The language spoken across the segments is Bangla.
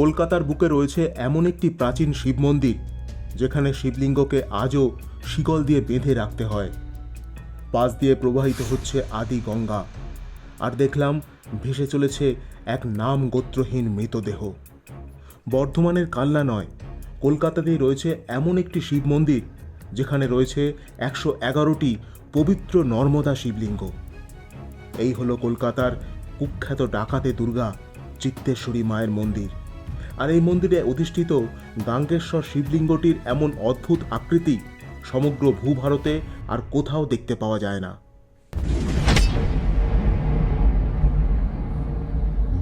কলকাতার বুকে রয়েছে এমন একটি প্রাচীন শিব মন্দির, যেখানে শিবলিঙ্গকে আজও শিকল দিয়ে বেঁধে রাখতে হয়। পাশ দিয়ে প্রবাহিত হচ্ছে আদি গঙ্গা, আর দেখলাম ভেসে চলেছে এক নাম গোত্রহীন মৃতদেহ। বর্ধমানের কালনা নয়, কলকাতাতেই রয়েছে এমন একটি শিব মন্দির, যেখানে রয়েছে একশো এগারোটি পবিত্র নর্মদা শিবলিঙ্গ। এই হলো কলকাতার কুখ্যাত ডাকাতে দুর্গা চিত্তেশ্বরী মায়ের মন্দির। আর এই মন্দিরে অধিষ্ঠিত গাঙ্গেশ্বর শিবলিঙ্গটির এমন অদ্ভুত আকৃতি সমগ্র ভূভারতে আর কোথাও দেখতে পাওয়া যায় না।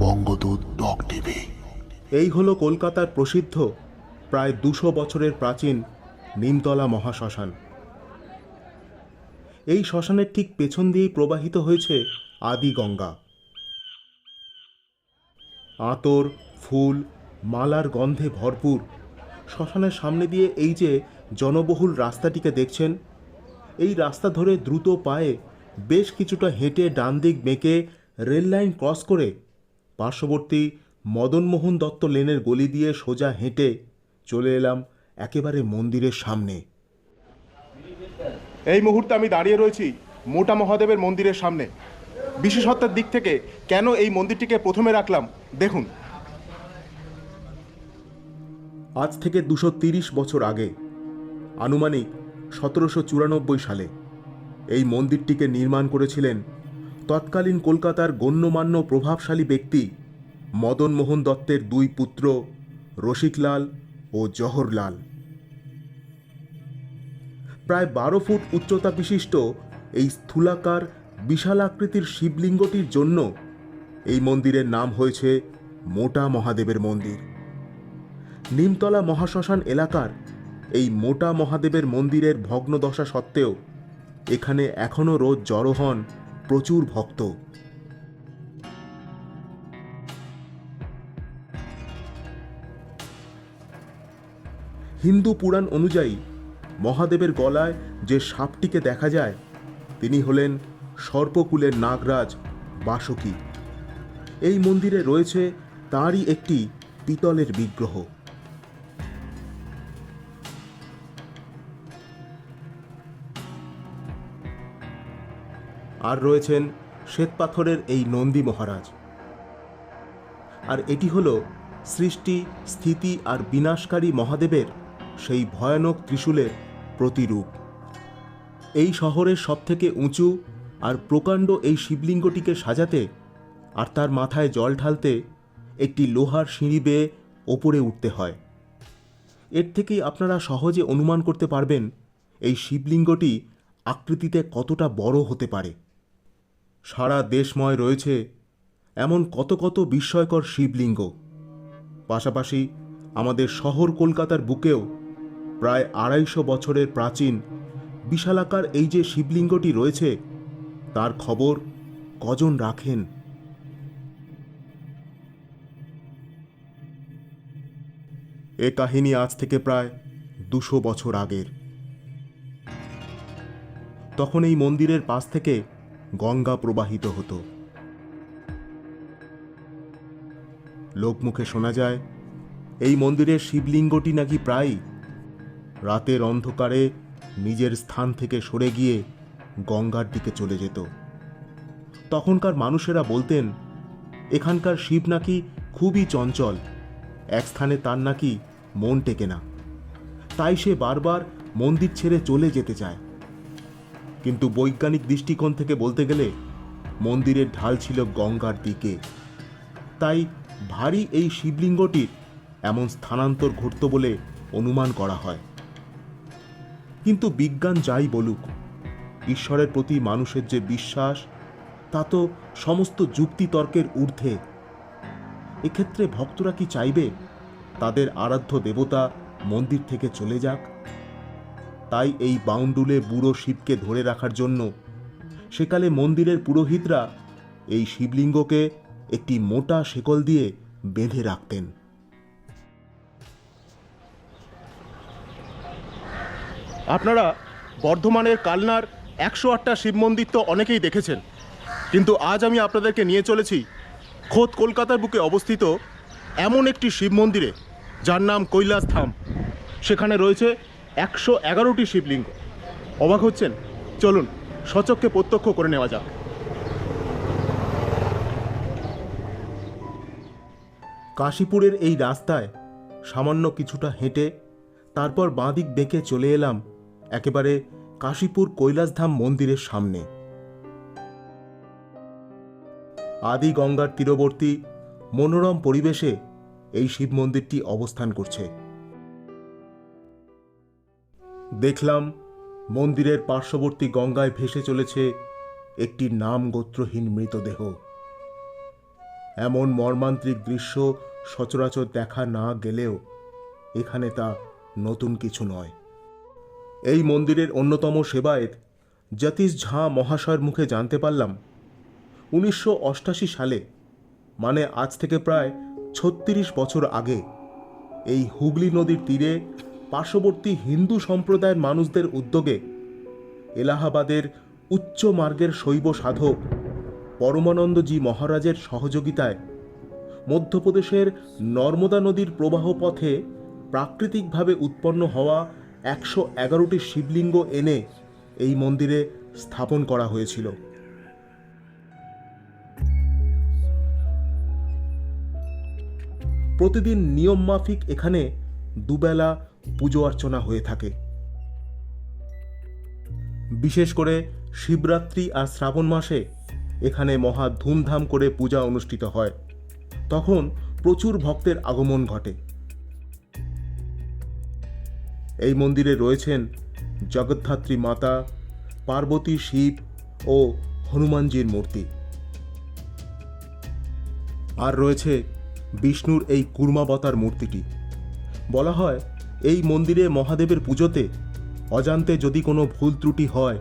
Bangadoot doc TV. এই হলো কলকাতার প্রসিদ্ধ প্রায় দুশো বছরের প্রাচীন নিমতলা মহাশ্মশান। এই শ্মশানের ঠিক পেছন দিয়েই প্রবাহিত হয়েছে আদি গঙ্গা। আতর ফুল মালার গন্ধে ভরপুর। শ্মশানের সামনে দিয়ে এই যে জনবহুল রাস্তাটিকে দেখছেন, এই রাস্তা ধরে দ্রুত পায়ে বেশ কিছুটা হেঁটে ডান দিক বেঁকে রেল লাইন ক্রস করে পার্শ্ববর্তী মদনমোহন দত্ত লেনের গলি দিয়ে সোজা হেঁটে চলে এলাম একেবারে মন্দিরের সামনে। এই মুহূর্তে আমি দাঁড়িয়ে রয়েছি মোটা মহাদেবের মন্দিরের সামনে। বিশেষত্বের দিক থেকে কেন এই মন্দিরটিকে প্রথমে রাখলাম? দেখুন। আজ থেকে দুশো বছর আগে, আনুমানিক সতেরোশো চুরানব্বই সালে, এই মন্দিরটিকে নির্মাণ করেছিলেন তৎকালীন কলকাতার গণ্যমান্য প্রভাবশালী ব্যক্তি মদন মোহন দত্তের দুই পুত্র রসিকলাল ও জহরলাল। প্রায় বারো ফুট উচ্চতা বিশিষ্ট এই স্থূলাকার বিশালাকৃতির শিবলিঙ্গটির জন্য এই মন্দিরের নাম হয়েছে মোটা মহাদেবের মন্দির। নিমতলা মহাশ্মশান এলাকার এই মোটা মহাদেবের মন্দিরের ভগ্নদশা সত্ত্বেও এখানে এখনও রোজ জড়ো হন প্রচুর ভক্ত। হিন্দু পুরাণ অনুযায়ী মহাদেবের গলায় যে সাপটিকে দেখা যায়, তিনি হলেন সর্পকুলের নাগরাজ বাসকি। এই মন্দিরে রয়েছে তারই একটি পিতলের বিগ্রহ। আর রয়েছেন শ্বেতপাথরের এই নন্দী মহারাজ। আর এটি হলো সৃষ্টি, স্থিতি আর বিনাশকারী মহাদেবের সেই ভয়ানক ত্রিশূলের প্রতিরূপ। এই শহরের সবথেকে উঁচু আর প্রকাণ্ড এই শিবলিঙ্গটিকে সাজাতে আর তার মাথায় জল ঢালতে একটি লোহার সিঁড়ি বেয়ে ওপরে উঠতে হয়। এর থেকেই আপনারা সহজে অনুমান করতে পারবেন এই শিবলিঙ্গটি আকৃতিতে কতটা বড় হতে পারে। সারা দেশময় রয়েছে এমন কত কত বিস্ময়কর শিবলিঙ্গ। পাশাপাশি আমাদের শহর কলকাতার বুকেও প্রায় আড়াইশো বছরের প্রাচীন বিশালাকার এই যে শিবলিঙ্গটি রয়েছে, তার খবর কজন রাখেন? এ কাহিনী আজ থেকে প্রায় দুশো বছর আগের। তখন এই মন্দিরের পাশ থেকে গঙ্গা প্রবাহিত হতো। লোকমুখে শোনা যায়, এই মন্দিরের শিবলিঙ্গটি নাকি প্রায় রাতের অন্ধকারে নিজের স্থান থেকে সরে গিয়ে গঙ্গার দিকে চলে যেত। তখনকার মানুষেরা বলতেন, এখানকার শিব নাকি খুবই চঞ্চল, এক স্থানে তার নাকি মন টেকে না। তাই সে বারবার মন্দির ছেড়ে চলে যেতে চায়। কিন্তু বৈজ্ঞানিক দৃষ্টিকোণ থেকে বলতে গেলে মন্দিরের ঢাল ছিল গঙ্গার দিকে। তাই ভারী এই শিবলিঙ্গটির এমন স্থানান্তর ঘটত বলে অনুমান করা হয়। কিন্তু বিজ্ঞান যাই বলুক, ঈশ্বরের প্রতি মানুষের যে বিশ্বাস, তা তো সমস্ত যুক্তিতর্কের ঊর্ধ্বে। এক্ষেত্রে ভক্তরা কি চাইবে? তাদের আরাধ্য দেবতা মন্দির থেকে চলে যাক। তাই এই বাউন্ডুলে বুড়ো শিবকে ধরে রাখার জন্য। সেকালে মন্দিরের পুরোহিতরা এই শিবলিঙ্গকে একটি মোটা শেকল দিয়ে বেঁধে রাখতেন। আপনারা বর্ধমানের কালনার একশো আটটা শিব মন্দির তো অনেকেই দেখেছেন। কিন্তু আজ আমি আপনাদেরকে নিয়ে চলেছি খোদ কলকাতার বুকে অবস্থিত এমন একটি শিব মন্দিরে, যার নাম কৈলাস ধাম সেখানে রয়েছে একশো এগারোটি শিবলিঙ্গ। অবাক হচ্ছেন? চলুন, সচককে প্রত্যক্ষ করে নেওয়া যাক। কাশীপুরের এই রাস্তায় সামান্য কিছুটা হেঁটে তারপর বাঁদিক বেঁকে চলে এলাম একেবারে কাশীপুর কৈলাসধাম মন্দিরের সামনে। আদি গঙ্গার তীরবর্তী মনোরম পরিবেশে এই শিব মন্দিরটি অবস্থান করছে। দেখলাম মন্দিরের পার্শ্ববর্তী গঙ্গায় ভেসে চলেছে একটি নাম গোত্রহীন মৃতদেহ। এমন মর্মান্তিক দৃশ্য সচরাচর দেখা না গেলেও এখানে তা নতুন কিছু নয়। এই মন্দিরের অন্যতম সেবায়েত যতীশ ঝা মহাশয়ের মুখে জানতে পারলাম, উনিশশো সালে মানে আজ থেকে প্রায় ছত্রিশ বছর আগে, এই হুগলি নদীর তীরে পার্শ্ববর্তী হিন্দু সম্প্রদায়ের মানুষদের উদ্যোগে এলাহাবাদের উচ্চ মার্গের শৈব সাধক পরমানন্দজি মহারাজের সহযোগিতায় মধ্যপ্রদেশের নর্মদা নদীর প্রবাহ পথে প্রাকৃতিকভাবে উৎপন্ন হওয়া একশো এগারোটি শিবলিঙ্গ এনে এই মন্দিরে স্থাপন করা হয়েছিল। প্রতিদিন নিয়ম মাফিক এখানে দুবেলা পুজো অর্চনা হয়ে থাকে। বিশেষ করে শিবরাত্রি আর শ্রাবণ মাসে এখানে মহা ধুমধাম করে পূজা অনুষ্ঠিত হয়। তখন প্রচুর ভক্তের আগমন ঘটে। এই মন্দিরে রয়েছেন জগদ্ধাত্রী মাতা, পার্বতী শিব ও হনুমানজির মূর্তি। আর রয়েছে বিষ্ণুর এই কুর্মাবতার মূর্তিটি। বলা হয় এই মন্দিরে মহাদেবের পুজোতে অজান্তে যদি কোনো ভুল ত্রুটি হয়,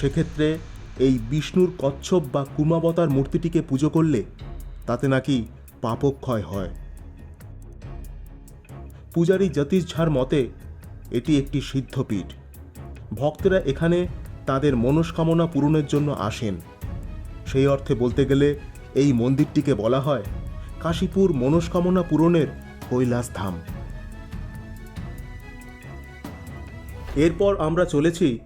সেক্ষেত্রে এই বিষ্ণুর কচ্ছপ বা কুর্মাবতার মূর্তিটিকে পুজো করলে তাতে নাকি পাপক্ষয় হয়। পূজারী জ্যোতিষ ঝার মতে, এটি একটি সিদ্ধপীঠ। ভক্তেরা এখানে তাদের মনস্কামনা পূরণের জন্য আসেন। সেই অর্থে বলতে গেলে এই মন্দিরটিকে বলা হয় কাশীপুর মনস্কামনা পূরণের কৈলাস ধাম এরপর আমরা চলেছি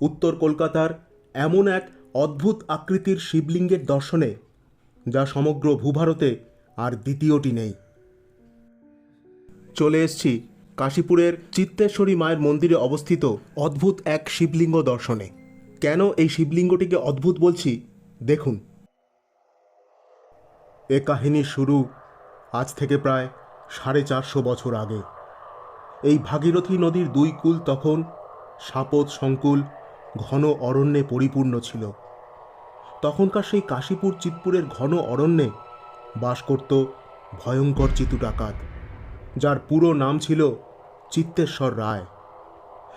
উত্তর কলকাতার এমন এক অদ্ভুত আকৃতির শিবলিঙ্গের দর্শনে, যা সমগ্র ভূভারতে আর দ্বিতীয়টি নেই। চলে এসছি কাশীপুরের চিত্তেশ্বরী মায়ের মন্দিরে অবস্থিত অদ্ভুত এক শিবলিঙ্গ দর্শনে। কেন এই শিবলিঙ্গটিকে অদ্ভুত বলছি? দেখুন। এ কাহিনীর শুরু আজ থেকে প্রায় সাড়ে চারশো বছর আগে। এই ভাগীরথী নদীর দুই কূল তখন সাপত সংকুল, ঘন অরণ্যে পরিপূর্ণ ছিল। তখনকার সেই কাশীপুর চিতপুরের ঘন অরণ্যে বাস করত ভয়ঙ্কর চিতু ডাকাত, যার পুরো নাম ছিল চিত্তেশ্বর রায়।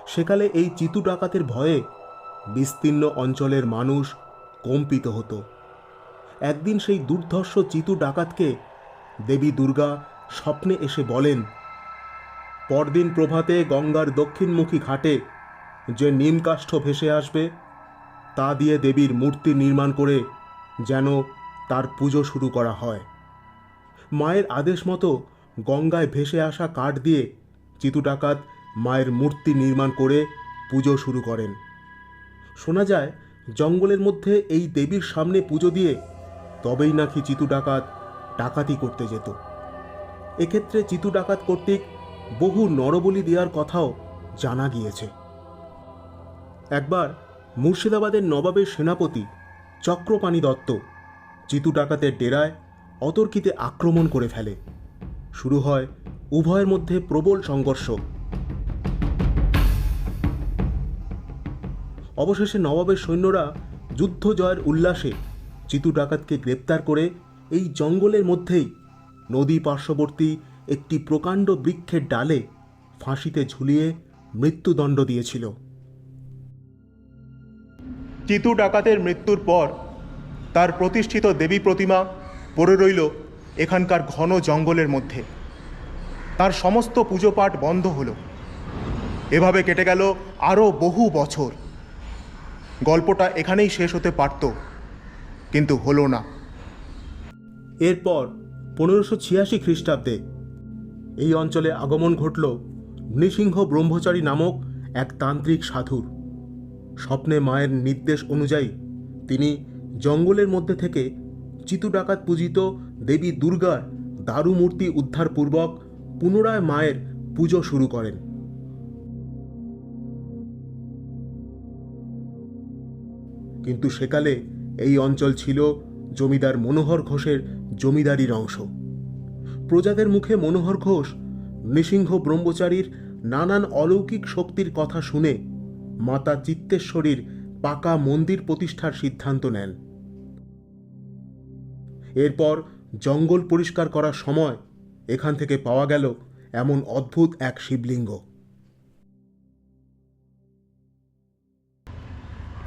সেকালে এই চিতু ডাকাতের ভয়ে বিস্তীর্ণ অঞ্চলের মানুষ কম্পিত হতো। একদিন সেই দুর্ধর্ষ চিতু ডাকাতকে দেবী দুর্গা স্বপ্নে এসে বলেন পরদিন প্রভাতে গঙ্গার দক্ষিণমুখী ঘাটে যে নিমকাষ্ঠ ভেসে আসবে, তা দিয়ে দেবীর মূর্তি নির্মাণ করে যেন তার পুজো শুরু করা হয়। মায়ের আদেশ মতো গঙ্গায় ভেসে আসা কাঠ দিয়ে চিতু ডাকাত মায়ের মূর্তি নির্মাণ করে পুজো শুরু করেন। শোনা যায়, জঙ্গলের মধ্যে এই দেবীর সামনে পুজো দিয়ে তবেই নাকি চিতু ডাকাত ডাকাতি করতে যেত। এক্ষেত্রে চিতু ডাকাত কর্তৃক বহু নরবলি দেওয়ার কথাও জানা গিয়েছে। একবার মুর্শিদাবাদের নবাবের সেনাপতি চক্রপাণি দত্ত চিতু ডাকাতের ডেরায় অতর্কিতে আক্রমণ করে ফেলে। শুরু হয় উভয়ের মধ্যে প্রবল সংঘর্ষ। অবশেষে নবাবের সৈন্যরা যুদ্ধ জয়ের উল্লাসে চিতু ডাকাতকে গ্রেপ্তার করে এই জঙ্গলের মধ্যেই নদী পার্শ্ববর্তী একটি প্রকাণ্ড বৃক্ষের ডালে ফাঁসিতে ঝুলিয়ে মৃত্যুদণ্ড দিয়েছিল। চিতু ডাকাতের মৃত্যুর পর তার প্রতিষ্ঠিত দেবী প্রতিমা পড়ে রইল এখানকার ঘন জঙ্গলের মধ্যে। তার সমস্ত পুজো পাঠ বন্ধ হলো। এভাবে কেটে গেল আরও বহু বছর। গল্পটা এখানেই শেষ হতে পারত কিন্তু হলো না। এরপর পনেরোশো ছিয়াশি খ্রিস্টাব্দে এই অঞ্চলে আগমন ঘটল নৃসিংহ ব্রহ্মচারী নামক এক তান্ত্রিক সাধুর। স্বপ্নে মায়ের নির্দেশ অনুযায়ী তিনি জঙ্গলের মধ্যে থেকে চিতু ডাকাত পূজিত দেবী দুর্গার দারু মূর্তি উদ্ধারপূর্বক পুনরায় মায়ের পুজো শুরু করেন। কিন্তু সেকালে এই অঞ্চল ছিল জমিদার মনোহর ঘোষের জমিদারির অংশ। প্রজাদের মুখে মনোহর ঘোষ, নৃসিংহ ব্রহ্মচারীর নানান অলৌকিক শক্তির কথা শুনে মাতা চিত্তেশ্বরীর পাকা মন্দির প্রতিষ্ঠার সিদ্ধান্ত নেন। এরপর জঙ্গল পরিষ্কার করার সময় এখান থেকে পাওয়া গেল এমন অদ্ভুত এক শিবলিঙ্গ।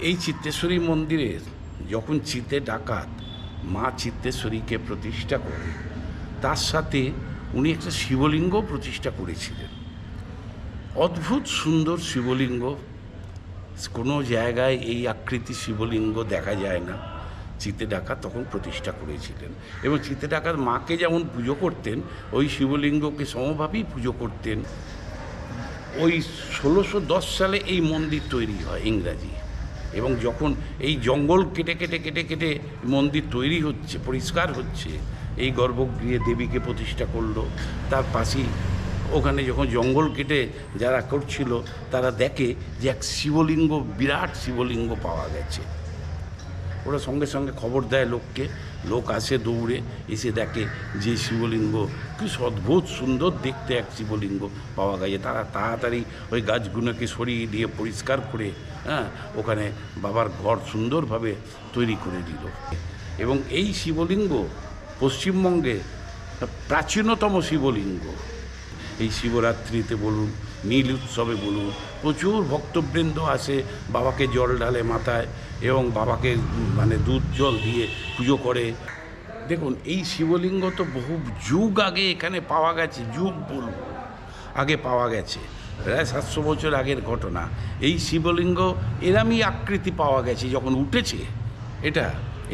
এই চিত্তেশ্বরী মন্দিরে যখন চিতে ডাকাত, মা চিত্তেশ্বরীকে প্রতিষ্ঠা করে তার সাথে উনি একটা শিবলিঙ্গ প্রতিষ্ঠা করেছিলেন। অদ্ভুত সুন্দর শিবলিঙ্গ। কোনো জায়গায় এই আকৃতি শিবলিঙ্গ দেখা যায় না। চিতে ডাকাত তখন প্রতিষ্ঠা করেছিলেন এবং চিতে ডাকার মাকে যেমন পুজো করতেন, ওই শিবলিঙ্গকে সমভাবেই পুজো করতেন। ওই ষোলোশো দশ সালে এই মন্দির তৈরি হয় ইংরাজি। এবং যখন এই জঙ্গল কেটে কেটে কেটে কেটে মন্দির তৈরি হচ্ছে, পরিষ্কার হচ্ছে এই গর্ভগৃহে দেবীকে প্রতিষ্ঠা করল। তার পাশেই ওখানে যখন জঙ্গল কেটে যারা করছিল, তারা দেখে যে এক শিবলিঙ্গ, বিরাট শিবলিঙ্গ পাওয়া গেছে। ওরা সঙ্গে সঙ্গে খবর দেয় লোককে। লোক আসে দৌড়ে, এসে দেখে যে শিবলিঙ্গ, কি অদ্ভুত সুন্দর দেখতে এক শিবলিঙ্গ পাওয়া গেছে। তারা তাড়াতাড়ি ওই গাছগুলোকে সরিয়ে দিয়ে পরিষ্কার করে হ্যাঁ ওখানে বাবার ঘর সুন্দরভাবে তৈরি করে দিল। এবং এই শিবলিঙ্গ পশ্চিমবঙ্গে প্রাচীনতম শিবলিঙ্গ। এই শিবরাত্রিতে বলুন, নীল উৎসবে বলুন, প্রচুর ভক্তবৃন্দ আসে বাবাকে জল ঢালে মাথায় এবং বাবাকে মানে দুধ জল দিয়ে পুজো করে। দেখুন, এই শিবলিঙ্গ তো বহু যুগ আগে এখানে পাওয়া গেছে, যুগ বলুন, আগে পাওয়া গেছে। প্রায় সাতশো বছর আগের ঘটনা। এই শিবলিঙ্গ এরামই আকৃতি পাওয়া গেছে, যখন উঠেছে, এটা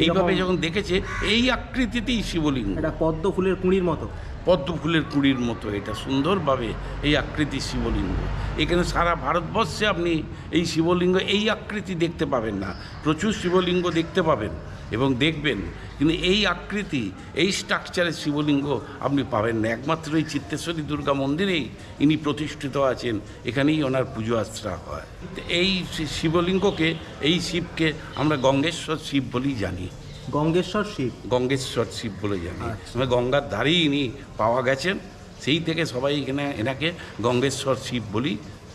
এইভাবে যখন দেখেছে এই আকৃতিতেই শিবলিঙ্গ। এটা পদ্ম ফুলের কুঁড়ির মতো। পদ্ম ফুলের কুঁড়ির মতো এটা সুন্দরভাবে এই আকৃতির শিবলিঙ্গ। এখানে সারা ভারতবর্ষে আপনি এই শিবলিঙ্গ এই আকৃতি দেখতে পাবেন না। প্রচুর শিবলিঙ্গ দেখতে পাবেন। এবং দেখবেন কিন্তু এই আকৃতি এই স্ট্রাকচারের শিবলিঙ্গ আপনি পাবেন না। একমাত্র এই চিত্তেশ্বরী দুর্গা মন্দিরেই ইনি প্রতিষ্ঠিত আছেন। এখানেই ওনার পুজো আশ্রা হয়। এই শিবলিঙ্গকে এই শিবকে আমরা গঙ্গেশ্বর শিব বলেই জানি। গঙ্গেশ্বর শিব? গঙ্গেশ্বর শিব বলে জানি। মানে গঙ্গার ধারেই ইনি পাওয়া গেছেন। সেই থেকে সবাই এখানে এনাকে গঙ্গেশ্বর শিব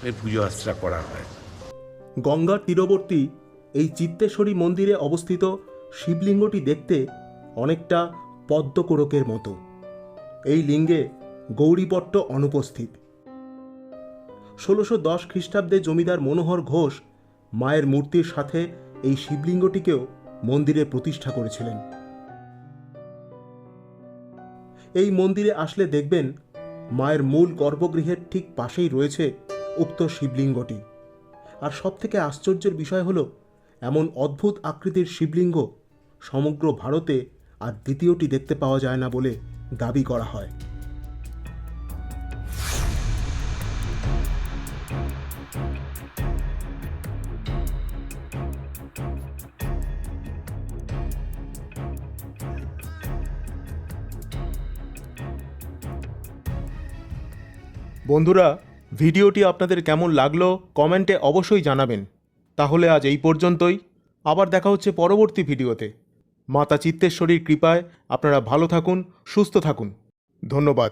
এর পুজো আশ্রা করা হয়। গঙ্গার তীরবর্তী এই চিত্তেশ্বরী মন্দিরে অবস্থিত শিবলিঙ্গটি দেখতে অনেকটা পদ্মকোরকের মতো। এই লিঙ্গে গৌরীপট্ট অনুপস্থিত। ষোলোশো দশ খ্রিস্টাব্দে জমিদার মনোহর ঘোষ মায়ের মূর্তির সাথে এই শিবলিঙ্গটিকেও মন্দিরে প্রতিষ্ঠা করেছিলেন। এই মন্দিরে আসলে দেখবেন মায়ের মূল গর্ভগৃহের ঠিক পাশেই রয়েছে উক্ত শিবলিঙ্গটি। আর সবথেকে আশ্চর্যের বিষয় হলো, এমন অদ্ভুত আকৃতির শিবলিঙ্গ সমগ্র ভারতে আর দ্বিতীয়টি দেখতে পাওয়া যায় না বলে দাবি করা হয়। বন্ধুরা, ভিডিওটি আপনাদের কেমন লাগল কমেন্টে অবশ্যই জানাবেন। তাহলে আজ এই পর্যন্তই। আবার দেখা হচ্ছে পরবর্তী ভিডিওতে। মাতা চিত্তেশ্বরীর কৃপায় আপনারা ভালো থাকুন সুস্থ থাকুন। ধন্যবাদ।